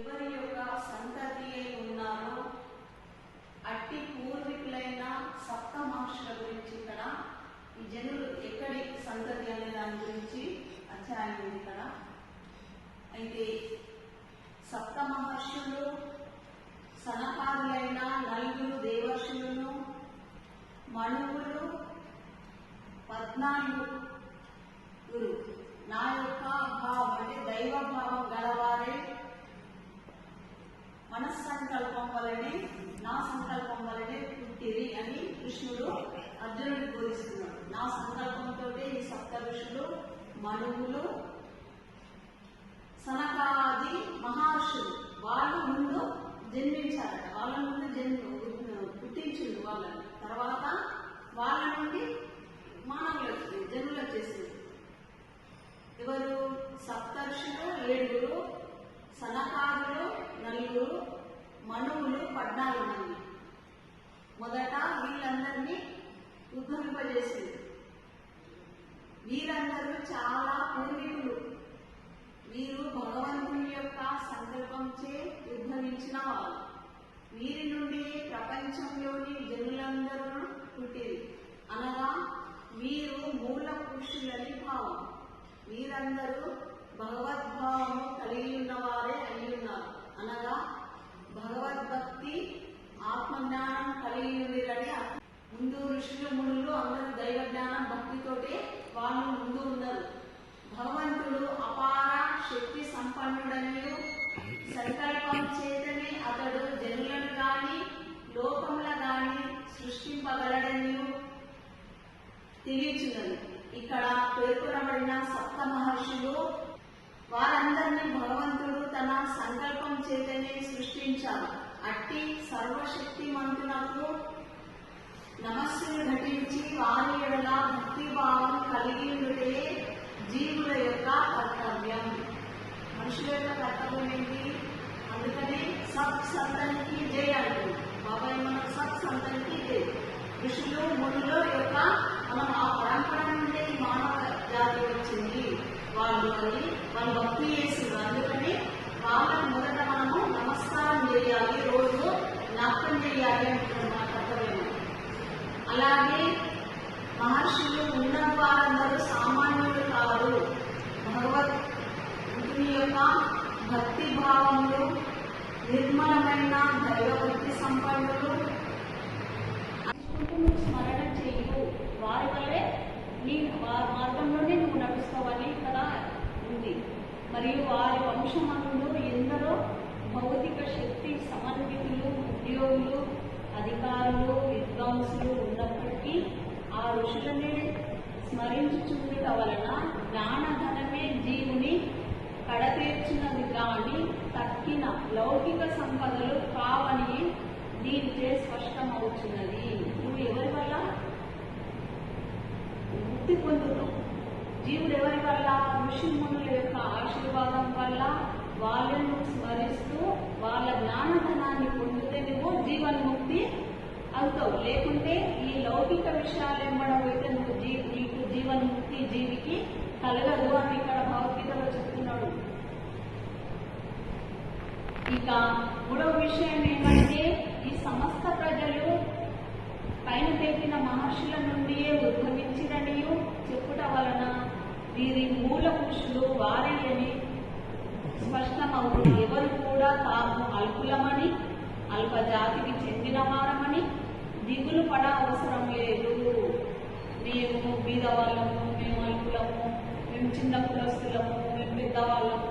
ఎవరి యొక్క సంతతి అయి ఉన్నారో అట్టి పూర్వీకులైన సప్త మహర్షుల గురించి ఇక్కడ ఈ జనులు ఎక్కడి సంతతి అనే దాని గురించి అధ్యాయం ఉంది ఇక్కడ. అయితే సప్త మహర్షులు సనకారులైన నలుగురు దేవర్షులను మణువులు పద్నాలుగు నా యొక్క భావం అంటే దైవ భావం గలవారే మనస్సంకల్పం వలనే నా సంకల్పం వలనే పుట్టిరి అని కృష్ణుడు అర్జునుడు బోధిస్తున్నాడు. నా సంకల్పంతో ఈ సప్త ఋషులు మనువులు సనకాది మహర్షులు వాళ్ళు ముందు జన్మించారట. వాళ్ళ ముందు జన్మ పుట్టించిండు వాళ్ళని తర్వాత వాళ్ళ నుండి మానవులు వచ్చింది జనులు వచ్చేసింది ఎవరు సప్తర్షులు ఏడుగురు సనకాదులు నలుగురు మనువులు పద్నాలుగు మంది మొదట వీళ్ళందరినీ ఉద్భవింపజేసింది వీరందరూ చాలా పూర్వీకులు వీరు భగవంతుని యొక్క సంకల్పంచే ఉద్భవించిన వారు వీరి నుండి ప్రపంచంలోని జనులందరూ పుట్టిరి. అనగా వీరు మూల పురుషులని భావం. వీరందరూ భగవద్భావము కలిగి ఉన్నవారే అయి ఉన్నారు. అనగా భగవద్భక్తి ఆత్మజ్ఞానం కలిగి ఉందిరని ముందు ఋషులు మునులు అందరూ దైవ జ్ఞానం భక్తితోటి వాళ్ళు ముందు ఉన్నారు. భగవంతుడు అపార శక్తి సంపన్నుడని సంకల్పం సృష్టింపగలడని తెలియచున్నది. ఇక్కడ పేర్కొనబడిన సప్త మహర్షులు వారందరినీ భగవంతుడు తన సంకల్పం చేతనే సృష్టించారు. అట్టి సర్వశక్తిమంతునకు నమస్సును ఘటించి వారి ఎడల భక్తి భావం కలిగి ఉండే జీవుల యొక్క కర్తవ్యం. మనుషుల యొక్క కర్తవ్యం ఏంటి అందుకనే సత్ సంతానికి జయ అంటుంది. ఋషులు యొక్క మనం ఆ పరంపర నుండే ఈ మానవ జాతి వచ్చింది. వాళ్ళు అని వాళ్ళు భక్తి చేసిండ్రు అందుకని వాళ్ళని మొదట మనము నమస్కారం చేయాలి రోజు జ్ఞాపకం చేయాలి అంటున్నారు మన కర్తవ్యం అలాగే మహర్షులు ఉన్న వారందరూ సామాన్యులు కాదు. భగవద్గుని యొక్క భక్తి భావములు నిర్మలమైన దైవభక్తి సంపన్నులు అనుకుంటూ స్మరణ చేయు వారి వల్లే నీ వారి మార్గంలోనే నువ్వు నడుస్తావని కదా ఉంది. మరియు వారి వంశమందు ఎందరో భౌతిక శక్తి సమన్వితులు ఉద్యోగులు అధికారులు విద్వాంసులు ఉన్నప్పటికీ ఆ ఋషులనే చూడట వలన జ్ఞానధనమే జీవుని కడతీర్చినది కాని తక్కిన లౌకిక సంపదలు కావని దీనిచే స్పష్టమవుతున్నది నువ్వు ఎవరి వల్ల ముక్తి పొందుతావు జీవుడు ఎవరి వల్ల? ఋషిమునుల యొక్క ఆశీర్వాదం వల్ల. వాళ్ళను స్మరిస్తూ వాళ్ళ జ్ఞానధనాన్ని పొందితే నువ్వు జీవన్ముక్తి అవుతావు. లేకుంటే ఈ లౌకిక విషయాలు ఎంబడమైతే నువ్వు జీ నీకు జీవన్ముక్తి జీవికి కలగదు అని ఇక్కడ భగవద్గీతలో చెప్తున్నాడు. ఇక మూడవ విషయం ఏమంటే ఈ సమస్త ప్రజలు పైన తెలిపిన మహర్షుల నుండియే ఉద్భవించిరనియు చెప్పుట వలన వీరి మూల పురుషులు వారే అని స్పష్టమవుతుంది ఎవరు కూడా తాము అల్పులమని అల్ప జాతికి చెందిన వారమని దిగులు పడ అవసరం లేదు. మేము బీదవాళ్ళము మేము అల్పులము మేము చిన్న కులస్తులము మేము పెద్దవాళ్ళము.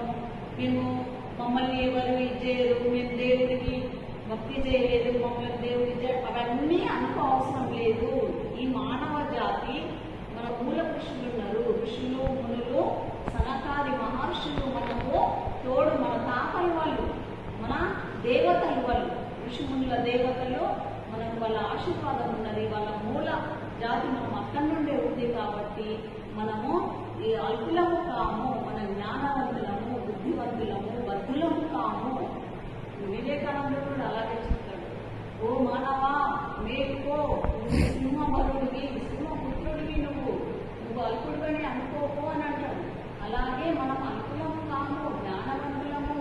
మేము మమ్మల్ని ఎవరు ఇది మేము దేవుడికి భక్తి చేయలేదు. మమ్మల్ని దేవుడి అవన్నీ అనుకో అవసరం లేదు. ఈ మానవ జాతి మన మూల కృష్ణులు ఉన్నారు. ఋషులు మునులు సనకాది మహర్షులు మనకు తోడు మన తాతలు వాళ్ళు మన దేవతలు వాళ్ళు. ఋషిమునుల దేవతలు మనకు వాళ్ళ ఆశీర్వాదం ఉన్నది వాళ్ళ మూల జాతి మనం అక్కడి నుండే ఉంది కాబట్టి మనము ఈ అల్పులము కాము మన జ్ఞానవంతులము బుద్ధివంతులము బద్దులము కాము. వివేకానందుడు కూడా అలాగే చెప్తాడు ఓ మానవా మేలుకో నువ్వు సింహబలుడివి సింహపుత్రుడివి నువ్వు. నువ్వు అల్పుడుగానే అనుకోకు అని అంటాడు. అలాగే మనం అల్పులము కాము జ్ఞానవంతులము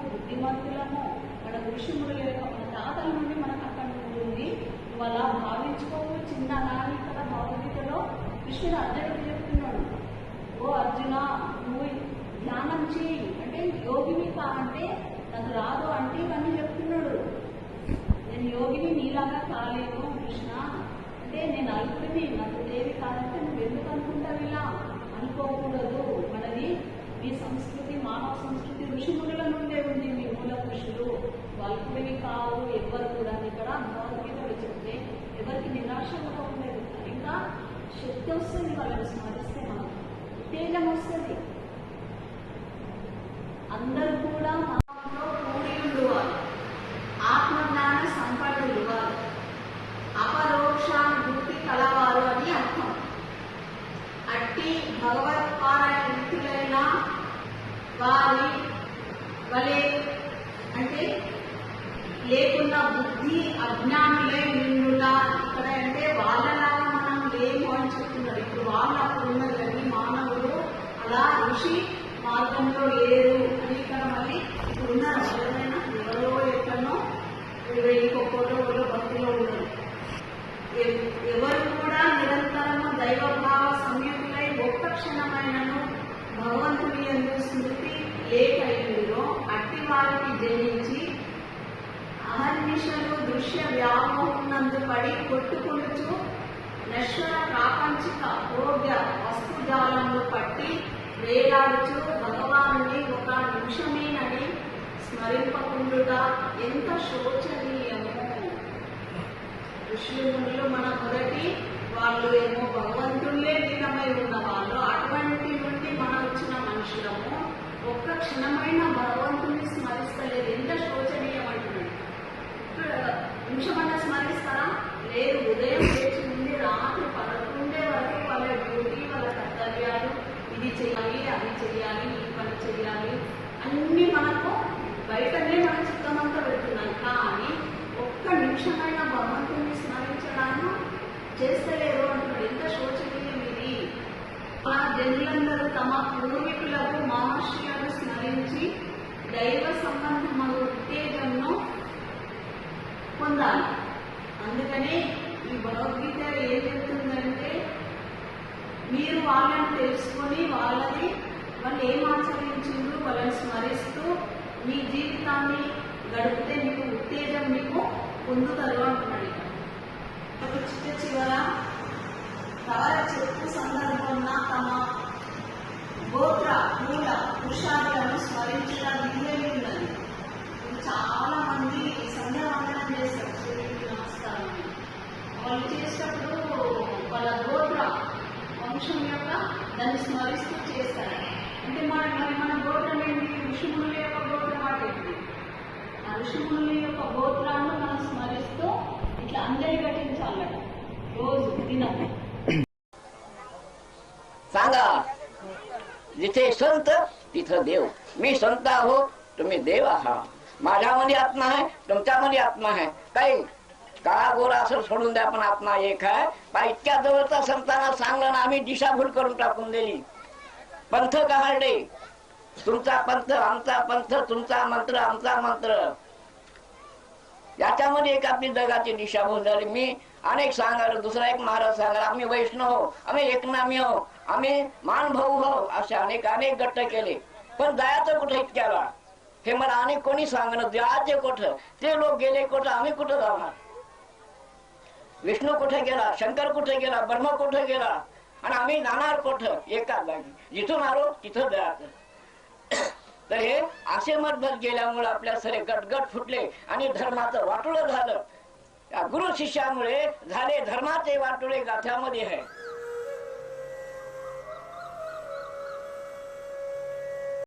వాళ్ళ భావించుకోము చిన్న నాని కదా భగవద్గీతలో కృష్ణుడు అర్జునుడు చెప్తున్నాడు. ఓ అర్జున నువ్వు ధ్యానం చేయి. అంటే యోగిని కా అంటే నాకు రాదు అంటే ఇవన్నీ చెప్తున్నాడు. ఎవరికి నిరాశ ఉండేది ఇంకా శక్తి వస్తుంది వాళ్ళని స్మరిస్తే మనం ఉత్తేజం వస్తుంది అందరూ కూడా మాలో కూడి ఉండువారు. ఆత్మజ్ఞాన సంపద ఇవ్వాలి. అపరోక్షానుభూతి కలవారు అని అర్థం. అట్టి భగవత్పారాయణ వ్యక్తులైన వారి వలే అంటే లేకున్న బుద్ధి అజ్ఞానులై నిండుట. అంటే వాళ్ళలాగా మనం లేము అని చెప్తున్నారు. ఇప్పుడు వాళ్ళు అప్పుడు ఉన్నది మానవులు అలా ఋషి మార్గంలో లేరు అని ఇక్కడ మళ్ళీ ఇప్పుడు ఉన్నారు. ఎవరైనా ఎవరో ఎక్కడనో వెళ్ళిపోకూడదు భక్తిలో ఉన్నారు. ఎవరు కూడా నిరంతరము దైవభావ సంయుక్తులై ఒక్క క్షణమైనను భగవంతుని ఎందు స్మృతి లేకైందిరో అట్ వారికి జయించి అహర్నిశలు దృశ్య వ్యామోహమునందు పడి కొట్టుకొనుచు నశ్వర ప్రాపంచిక భోగ్య వస్తుజాలంలో పట్టి వేలాడుచు భగవానుని ఒక నిమిషమేనని స్మరింపకుండుగా ఎంత శోచనీయము. ఋషులు మునులు మన మొదటి వాళ్ళు ఏమో భగవంతుడే లీనమై ఉన్న వాళ్ళు అటువంటి నుండి మనం వచ్చిన మనుషులము ఒక్క క్షణమైన భగవంతుని స్మరిస్తలేదు. ఎంత శోచనీయం నిమిషమన్నా స్మరిస్తారా లేదు ఉదయం లేచి నుండి రాత్రి పదకొండే వరకు వాళ్ళ డ్యూటీ వాళ్ళ కర్తవ్యాలు ఇది చేయాలి అది చేయాలి ఈ పని చేయాలి అన్ని మనకు బయటనే మన చిత్తమంతా పెడుతున్నాం కానీ ఒక్క నిమిషమైన భగవంతుని స్మరించడాన్ని చేస్తలేదు అంటున్నాడు. ఎంత శోచనీయం ఇది. ఆ జనులందరూ తమ పూర్వీకులకు మహర్షులను స్మరించి దైవ సంబంధమైన ఉత్తేజంను పొందాలి అందుకనే ఈ భగవద్గీత ఏం చెప్తుందంటే మీరు వాళ్ళని తెలుసుకొని వాళ్ళని వాళ్ళు ఏం ఆచరించిండ్రు వాళ్ళని స్మరిస్తూ మీ జీవితాన్ని గడిపితే మీకు ఉత్తేజం మీకు పొందుతారు అంటున్నాడు ఒక చిట్ట చివర తవర చెప్పు సందర్భంగా తమ గోత్ర మూల పురుషాదులను స్మరించడం స్మరిస్తూ చేస్తారు అంటే మన మరి మన గోత్రం ఏంటి ఋషిమునుల యొక్క గోత్రం అంటే ఆ ఋషిమునుల యొక్క గోత్రాన్ని మనం స్మరిస్తూ ఇట్లా అందరి ఘటించాలట రోజు దినం सांगा जिथे संत तिथं देव मी संत आहो तुम्ही देव आहात माझ्यामध्ये आत्मा आहे तुमच्यामध्ये आत्मा आहे काही काळा गोरा असं सोडून द्या पण आत्मा एक आहे. पा इतक्या जवळचा संतांना सांगलं ना आम्ही दिशाभूल करून टाकून दिली. पंथ गहारडे तुमचा पंथ आमचा पंथ तुमचा मंत्र आमचा मंत्र. याच्यामध्ये एक आपली जगाची दिशाभूल झाली. मी अनेक सांगाल दुसरा एक महाराज सांगाल आम्ही वैष्णव हो आम्ही एकनामी हो आम्ही मानभाऊ हो असे अनेक अनेक गट्ट केले. पण जायचं कुठे इतक्याला? हे मला अनेक कोणी सांगणं जायचे कुठं ते लोक गेले कुठं आम्ही कुठं जाणार? विष्णू कुठे गेला? शंकर कुठे गेला? ब्रह्म कुठे गेला? आणि आम्ही जाणार कुठं? एका जागी. जिथून आलो तिथं जायचं तर हे असे मतभेद गेल्यामुळे आपल्या सरे गटगट फुटले आणि धर्माचं वाटोळं झालं. गुरु शिष्यामुळे झाले धर्माचे वाटोळे गाथ्यामध्ये आहे.